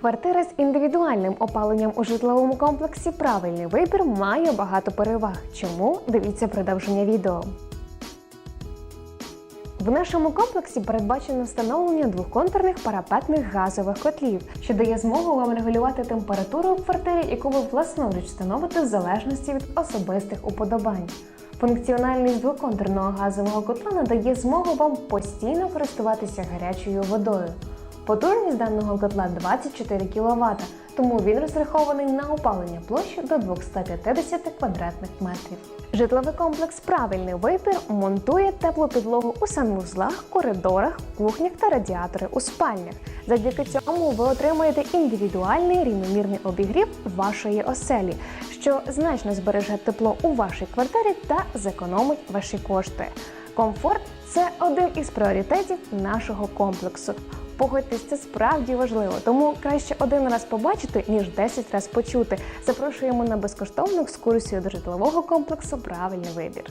Квартира з індивідуальним опаленням у житловому комплексі Правильний вибір має багато переваг. Чому? Дивіться продовження відео. В нашому комплексі передбачено встановлення двохконтурних парапетних газових котлів, що дає змогу вам регулювати температуру у квартирі, яку ви власноруч встановите в залежності від особистих уподобань. Функціональність двоконтурного газового котла надає змогу вам постійно користуватися гарячою водою. Потужність даного котла 24 кВт, тому він розрахований на опалення площі до 250 квадратних метрів. Житловий комплекс Правильний вибір монтує теплу підлогу у санвузлах, коридорах, кухнях та радіатори у спальнях. Завдяки цьому ви отримаєте індивідуальний рівномірний обігрів вашої оселі, що значно збереже тепло у вашій квартирі та зекономить ваші кошти. Комфорт це один із пріоритетів нашого комплексу. Погодьтесь, це справді важливо, тому краще один раз побачити, ніж 10 раз почути. Запрошуємо на безкоштовну екскурсію до житлового комплексу Правильний вибір.